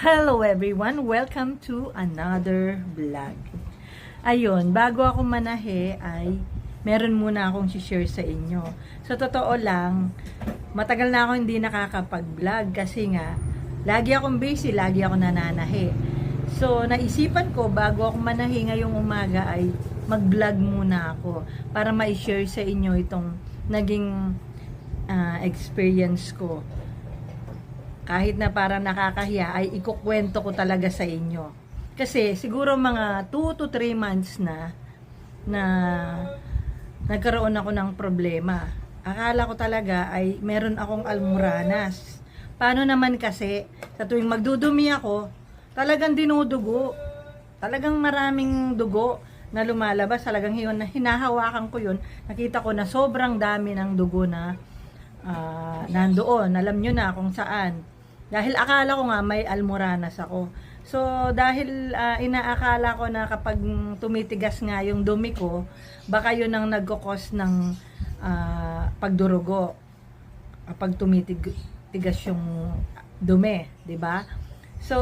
Hello everyone! Welcome to another vlog. Ayun, bago ako manahe ay meron muna akong share sa inyo. Sa totoo lang, matagal na ako hindi nakakapag-vlog kasi nga, lagi akong busy, lagi ako nananahe. So, naisipan ko bago ako manahe ngayong umaga ay mag-vlog muna ako para ma-share sa inyo itong naging ah, experience ko kahit na parang nakakahiya, ay ikukwento ko talaga sa inyo. Kasi siguro mga 2 to 3 months na na nagkaroon ako ng problema. Akala ko talaga ay meron akong almuranas. Paano naman kasi, sa tuwing magdudumi ako, talagang dinudugo. Talagang maraming dugo na lumalabas. Talagang yun, na hinahawakan ko yun. Nakita ko na sobrang dami ng dugo na ah, nandoon. Alam nyo na kung saan. Dahil akala ko nga may almoranas ako. So, dahil ah, inaakala ko na kapag tumitigas nga yung dumi ko, baka yun ang nagkukos ng ah, pagdurugo. Kapag tumitigas yung dumi, di ba? So,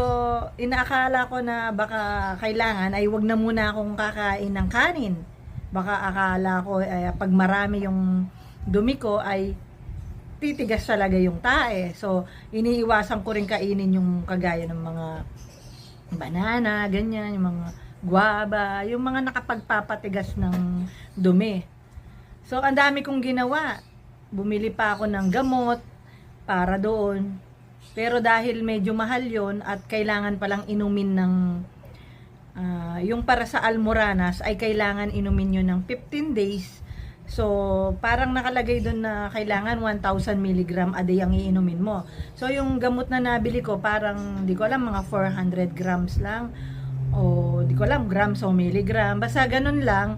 inaakala ko na baka kailangan ay wag na muna akong kakain ng kanin. Baka akala ko ay pag marami yung dumi ko ay titigas talaga yung tae. So, iniiwasan ko rin kainin yung kagaya ng mga banana, ganyan, yung mga guava, yung mga nakapagpapatigas ng dumi. So, ang dami kong ginawa. Bumili pa ako ng gamot para doon. Pero dahil medyo mahal yon at kailangan palang inumin ng ah, yung para sa almoranas ay kailangan inumin yun ng 15 days So, parang nakalagay doon na kailangan 1,000 mg a day ang iinumin mo. So, yung gamot na nabili ko, parang, di ko alam, mga 400 grams lang. O, di ko alam, grams o milligram. Basta ganun lang.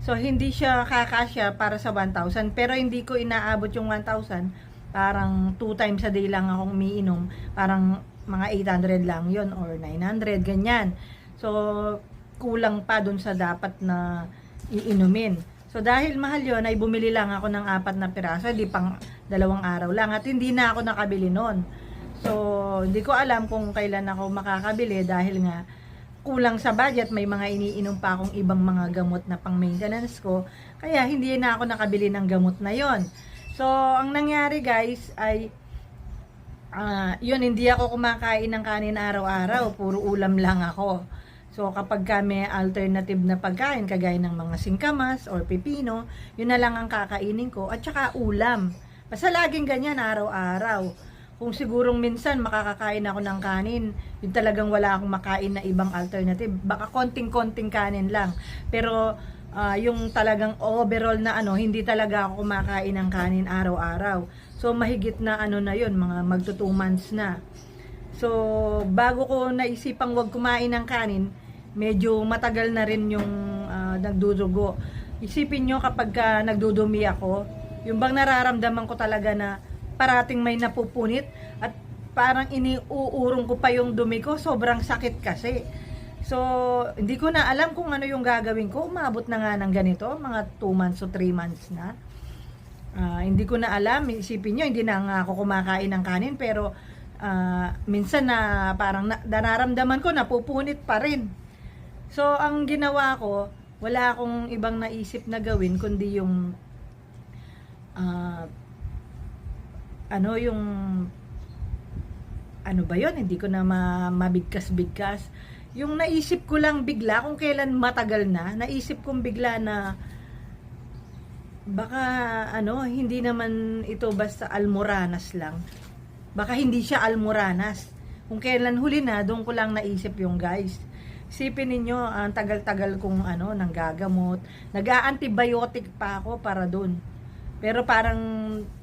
So, hindi siya kakasya para sa 1,000. Pero hindi ko inaabot yung 1,000. Parang 2 times a day lang akong umiinom. Parang mga 800 lang yon or 900, ganyan. So, kulang pa dun sa dapat na iinumin. So dahil mahal yon ay bumili lang ako ng apat na piraso, di pang dalawang araw lang at hindi na ako nakabili noon. So hindi ko alam kung kailan ako makakabili dahil nga kulang sa budget, may mga iniinom pa akong ibang mga gamot na pang maintenance ko, kaya hindi na ako nakabili ng gamot na yon. So ang nangyari guys ay ah yun, hindi ako kumakain ng kanin araw-araw, puro ulam lang ako. So, kapag kami alternative na pagkain, kagaya ng mga singkamas or pipino, yun na lang ang kakainin ko. At saka ulam. Basta laging ganyan araw-araw. Kung sigurong minsan makakakain ako ng kanin, yun talagang wala akong makain na ibang alternative. Baka konting-konting kanin lang. Pero ah, yung talagang overall na ano, hindi talaga ako kumakain ng kanin araw-araw. So mahigit na ano na yun, mga magto 2 months na. So, bago ko naisipang wag kumain ng kanin, medyo matagal na rin yung ah, nagdudugo. Isipin nyo kapag ka nagdudumi ako, yung bang nararamdaman ko talaga na parating may napupunit at parang iniuurong ko pa yung dumi ko, sobrang sakit kasi. So, hindi ko na alam kung ano yung gagawin ko. Umabot na nga ng ganito, mga 2 months o 3 months na. Ah, hindi ko na alam. Isipin nyo, hindi na nga ako kumakain ng kanin, pero ah, minsan na parang na, nararamdaman ko, napupunit pa rin. So, ang ginawa ko, wala akong ibang naisip na gawin, kundi yung ah, ano yung ano ba yon hindi ko na ma- mabigkas-bigkas. Yung naisip ko lang bigla kung kailan matagal na naisip kong bigla na baka ano hindi naman ito basta almoranas lang. Baka hindi siya almoranas. Kung kailan huli na doon ko lang naisip yung guys Sipin ninyo, ang tagal-tagal kong ano, nanggagamot. Nag-antibiotic pa ako para doon. Pero parang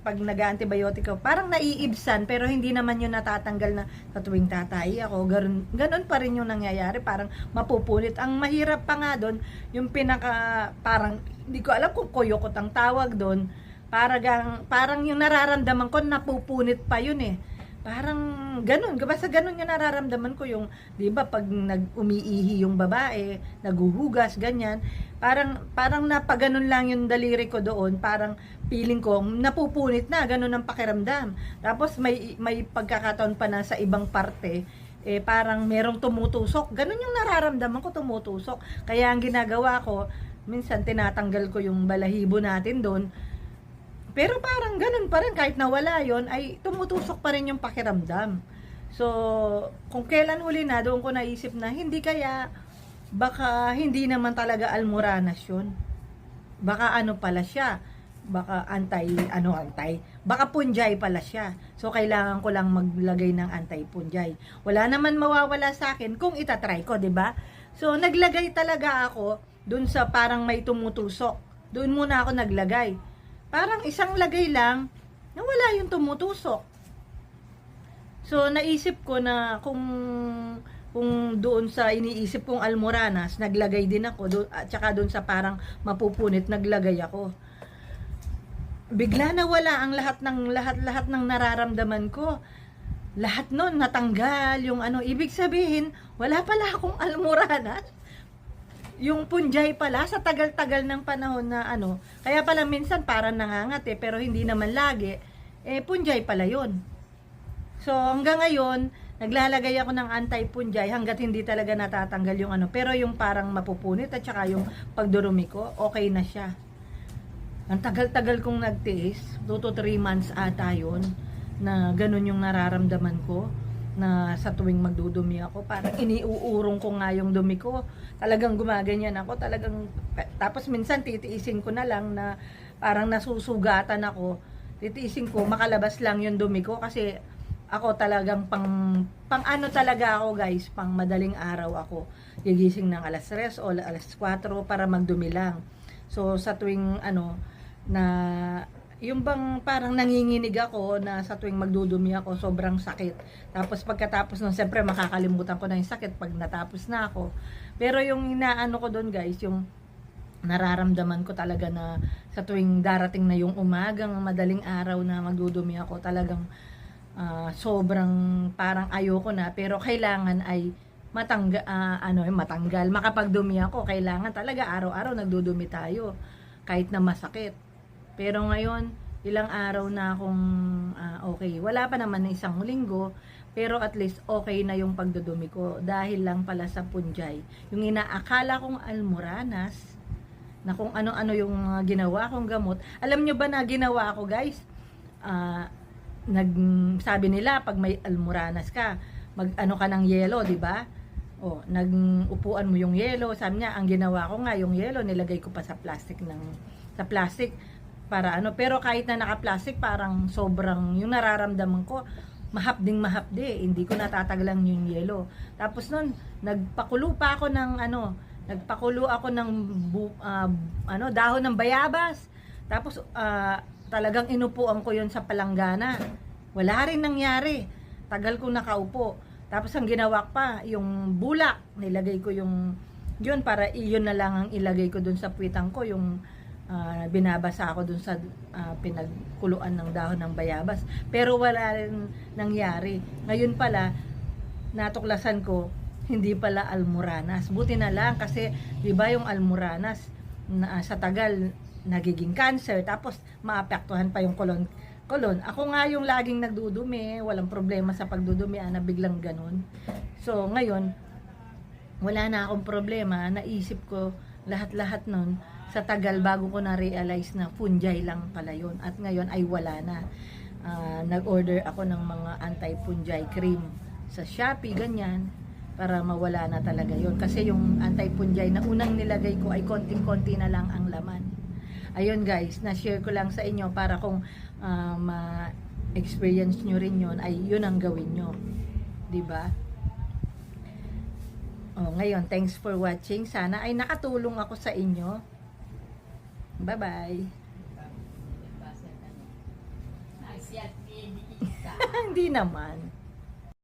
pag nag-antibiotic ako, parang naiibsan pero hindi naman yun natatanggal na sa tuwing tatay ako. Ganun, ganun pa rin yung nangyayari. Parang mapupunit. Ang mahirap pa nga doon, yung pinaka, parang, hindi ko alam kung koyokot ang tawag doon. Parang, parang yung nararamdaman ko, napupunit pa yun eh parang ganun. Basta ganun yung nararamdaman ko yung, di ba, pag nag-umiihi yung babae, naguhugas, ganyan. Parang, parang napaganon lang yung daliri ko doon. Parang feeling ko, napupunit na, ganun ang pakiramdam. Tapos may, may pagkakataon pa na sa ibang parte, eh parang merong tumutusok. Ganun yung nararamdaman ko, tumutusok. Kaya ang ginagawa ko, minsan tinatanggal ko yung balahibo natin doon. Pero parang ganun pa rin, kahit nawala yon ay tumutusok pa rin yung pakiramdam. So, kung kailan huli na, doon ko naisip na, hindi kaya, baka hindi naman talaga almoranas yun. Baka ano pala siya, baka anti, ano anti, baka punjay pala siya. So, kailangan ko lang maglagay ng anti-punjay. Wala naman mawawala sa akin kung itatry ko, ba? So, naglagay talaga ako dun sa parang may tumutusok. Doon muna ako naglagay. Parang isang lagay lang, nawala yung tumutusok. So, naisip ko na kung kung doon sa iniisip kong almoranas, naglagay din ako, doon, at saka doon sa parang mapupunit, naglagay ako. Bigla na wala ang lahat ng lahat-lahat ng nararamdaman ko. Lahat noon natanggal yung ano, ibig sabihin, wala pala akong almoranas. Yung punjay pala sa tagal-tagal ng panahon na ano, kaya pala minsan parang nangangat eh, pero hindi naman lagi, eh punjay pala yun. So hanggang ngayon, naglalagay ako ng anti-punjay hanggat hindi talaga natatanggal yung ano. Pero yung parang mapupunit at saka yung pagdurumi ko, okay na siya. Ang tagal-tagal kong nagtiis, 2 to 3 months ata yun, na ganun yung nararamdaman ko na sa tuwing magdudumi ako, parang iniuurong ko nga yung dumi ko. Talagang gumaganyan ako, talagang, tapos minsan titiisin ko na lang na parang nasusugatan ako. Titiisin ko, makalabas lang yung dumi ko kasi ako talagang pang pang ano talaga ako guys, pang madaling araw ako. Gigising ng alas 3 o alas 4 para magdumi lang. So sa tuwing ano na yung bang parang nanginginig ako na sa tuwing magdudumi ako sobrang sakit. Tapos pagkatapos nun siyempre makakalimutan ko na yung sakit pag natapos na ako. Pero yung inaano ko doon guys, yung nararamdaman ko talaga na sa tuwing darating na yung umagang madaling araw na magdudumi ako talagang ah, sobrang parang ayoko na pero kailangan ay matangga ah, ano eh, matanggal makapagdumi ako kailangan talaga araw-araw nagdudumi tayo kahit na masakit pero ngayon ilang araw na akong ah, okay. Wala pa naman ng isang linggo pero at least okay na yung pagdudumi ko. Dahil lang pala sa punjay. Yung inaakala kong almoranas na kung ano-ano yung mga ginawa kong gamot. Alam nyo ba na ginawa ko guys? Ah nag sabi nila pag may almoranas ka, mag ano ka ng yelo, 'di ba? O, nag upuan mo yung yelo. Sabi niya, ang ginawa ko nga yung yelo, nilagay ko pa sa plastic ng sa plastic para ano, pero kahit na naka-plastic, parang sobrang yung nararamdaman ko mahapding mahapdi, hindi ko natatagalan yung yelo. Tapos nun, nagpakulo pa ako ng ano, nagpakulo ako ng bu, ah, ano, dahon ng bayabas. Tapos ah, talagang inupuan ko yon sa palanggana. Wala rin nangyari. Tagal kong nakaupo. Tapos ang ginawa pa, yung bulak, nilagay ko yung yun para iyon na lang ang ilagay ko dun sa puwitang ko, yung ah, binabasa ako dun sa ah, pinagkuluan ng dahon ng bayabas. Pero wala rin nangyari. Ngayon pala, natuklasan ko, hindi pala almoranas. Buti na lang kasi, di ba yung almoranas, na, sa tagal, nagiging cancer, tapos maapektuhan pa yung kolon. Kolon. Ako nga yung laging nagdudumi, walang problema sa pagdudumi, ah, na biglang ganun. So, ngayon, wala na akong problema, naisip ko lahat-lahat nun, sa tagal bago ko na-realize na fungi lang pala yun. At ngayon ay wala na. Ah, nag-order ako ng mga anti-fungi cream sa Shopee, ganyan para mawala na talaga yun. Kasi yung anti-fungi na unang nilagay ko ay konting-konti na lang ang laman ayun guys, na-share ko lang sa inyo para kung uh, ma-experience nyo rin yun, ay yun ang gawin nyo. ba? Diba? Oh, ngayon, thanks for watching. Sana ay nakatulong ako sa inyo. Bye-bye. Hindi naman.